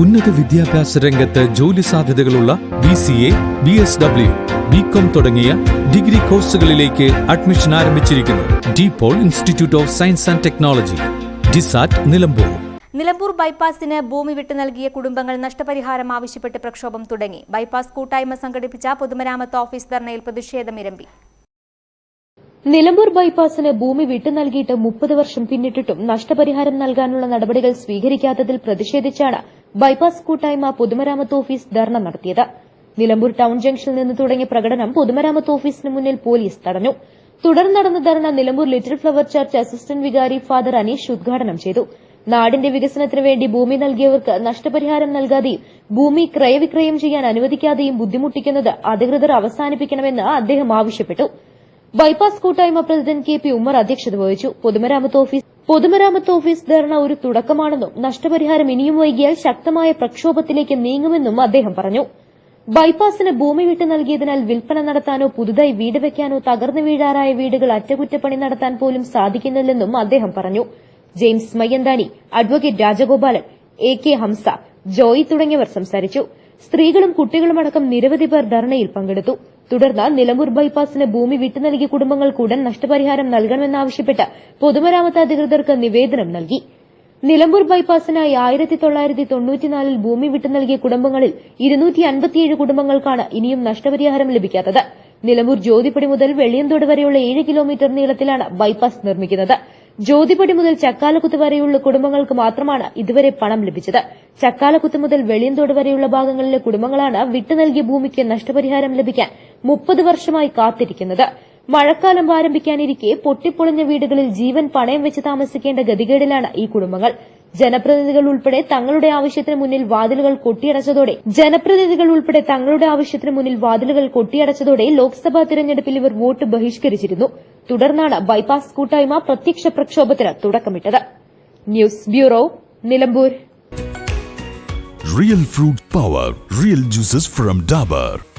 ഉന്നത വിദ്യാഭ്യാസ രംഗത്ത് ജോലി സാധ്യതകളുള്ള B C A B S W B com തുടങ്ങിയ ഡിഗ്രി കോഴ്സുകളിലേക്ക് അഡ്മിഷൻ ആരംഭിച്ചിരിക്കുന്നു. DePaul institute of science and technology DISAT Nilambur. Nilambur ബൈപ്പാസിന് ഭൂമി വിട്ടു നൽകിയ കുടുംബങ്ങൾ നഷ്ടപരിഹാരം ആവശ്യപ്പെട്ട് പ്രക്ഷോഭം തുടങ്ങി. ബൈപ്പാസ് കൂട്ടായ്മ സംഘടിപ്പിച്ച പൊതുമരാമത്ത് ഓഫീസ് ധർണയിൽ പ്രതിഷേധം ഇരമ്പി. നിലമ്പൂർ ബൈപ്പാസിന് ഭൂമി വിട്ടു നൽകിയിട്ട് മുപ്പത് വർഷം പിന്നിട്ടിട്ടും നഷ്ടപരിഹാരം നൽകാനുള്ള നടപടികൾ സ്വീകരിക്കാത്തതിൽ പ്രതിഷേധിച്ചാണ് ബൈപ്പാസ് കൂട്ടായ്മ പൊതുമരാമത്ത് ഓഫീസ് ധർണ നടത്തിയത്. നിലമ്പൂർ ടൌൺ ജംഗ്ഷനിൽ നിന്ന് തുടങ്ങിയ പ്രകടനം പൊതുമരാമത്ത് ഓഫീസിന് മുന്നിൽ പോലീസ് തടഞ്ഞു. തുടർന്ന് നടന്ന dharna Nilambur little flower church assistant വികാരി ഫാദർ അനീഷ് ഉദ്ഘാടനം ചെയ്തു. നാടിന്റെ വികസനത്തിന് വേണ്ടി ഭൂമി നൽകിയവർക്ക് നഷ്ടപരിഹാരം നൽകാതെയും ഭൂമി ക്രയവിക്രയം ചെയ്യാൻ അനുവദിക്കാതെയും ബുദ്ധിമുട്ടിക്കുന്നത് അധികൃതർ അവസാനിപ്പിക്കണമെന്ന് അദ്ദേഹം ആവശ്യപ്പെട്ടു. ബൈപ്പാസ് കൂട്ടായ്മ പ്രസിഡന്റ് കെ പി ഉമ്മർ അധ്യക്ഷത വഹിച്ചു. പൊതുമരാമത്ത് ഓഫീസ് പൊതുമരാമത്ത് ഓഫീസ് ധർണ ഒരു തുടക്കമാണെന്നും നഷ്ടപരിഹാരം ഇനിയും വൈകിയാൽ ശക്തമായ പ്രക്ഷോഭത്തിലേക്ക് നീങ്ങുമെന്നും അദ്ദേഹം പറഞ്ഞു. ബൈപ്പാസിന് ഭൂമി വിട്ടു നൽകിയതിനാൽ വിൽപ്പന നടത്താനോ പുതുതായി വീട് വെക്കാനോ തകർന്നു വീഴാറായ വീടുകൾ അറ്റകുറ്റപ്പണി നടത്താൻ പോലും സാധിക്കുന്നില്ലെന്നും അദ്ദേഹം പറഞ്ഞു. James Mayyanthani advocate Rajagopalan A K Hamsa Joy തുടങ്ങിയവർ സംസാരിച്ചു. സ്ത്രീകളും കുട്ടികളുമടക്കം നിരവധി പേർ ധർണയിൽ പങ്കെടുത്തു. തുടർന്ന് നിലമ്പൂർ ബൈപ്പാസിന് ഭൂമി വിട്ടു നൽകിയ കുടുംബങ്ങൾക്ക് ഉടൻ നഷ്ടപരിഹാരം നൽകണമെന്നാവശ്യപ്പെട്ട് പൊതുമരാമത്ത് അധികൃതർക്ക് നിവേദനം നൽകി. നിലമ്പൂർ ബൈപ്പാസിനായി ആയിരത്തി തൊള്ളായിരത്തി തൊണ്ണൂറ്റിനാലിൽ ഭൂമി വിട്ടു നൽകിയ കുടുംബങ്ങളിൽ ഇരുന്നൂറ്റി അൻപത്തിയേഴ് കുടുംബങ്ങൾക്കാണ് ഇനിയും നഷ്ടപരിഹാരം ലഭിക്കാത്തത്. നിലമ്പൂർ ജ്യോതിപ്പടി മുതൽ വെള്ളിയന്തോട് വരെയുള്ള ഏഴ് കിലോമീറ്റർ നീളത്തിലാണ് ബൈപ്പാസ് നിർമ്മിക്കുന്നത്. ജ്യോതിപ്പടി മുതൽ ചക്കാലക്കുത്ത് വരെയുള്ള കുടുംബങ്ങൾക്ക് മാത്രമാണ് ഇതുവരെ പണം ലഭിച്ചത്. ചക്കാലക്കുത്ത് മുതൽ വെളിയന്തോട് വരെയുള്ള ഭാഗങ്ങളിലെ കുടുംബങ്ങളാണ് വിട്ടു നൽകിയ ഭൂമിക്ക് നഷ്ടപരിഹാരം ലഭിക്കാൻ മുപ്പത് വർഷമായി കാത്തിരിക്കുന്നത്. മഴക്കാലം ആരംഭിക്കാനിരിക്കെ പൊട്ടിപ്പൊളിഞ്ഞ വീടുകളിൽ ജീവൻ പണയം വെച്ച് താമസിക്കേണ്ട ഗതികേടിലാണ് ഈ കുടുംബങ്ങൾ. ജനപ്രതിനിധികൾ ഉൾപ്പെടെ തങ്ങളുടെ ആവശ്യത്തിന് മുന്നിൽ വാതിലുകൾ കൊട്ടിയടച്ചതോടെ ജനപ്രതിനിധികൾ ഉൾപ്പെടെ തങ്ങളുടെ ആവശ്യത്തിന് മുന്നിൽ വാതിലുകൾ കൊട്ടിയടച്ചതോടെ ലോക്സഭാ തിരഞ്ഞെടുപ്പിൽ ഇവർ വോട്ട് ബഹിഷ്കരിച്ചിരുന്നു. തുടർന്നാണ് ബൈപ്പാസ് കൂട്ടായ്മ പ്രത്യക്ഷ പ്രക്ഷോഭത്തിന് തുടക്കമിട്ടത്. News bureau Nilambur. Real fruit power real juices from Dabur.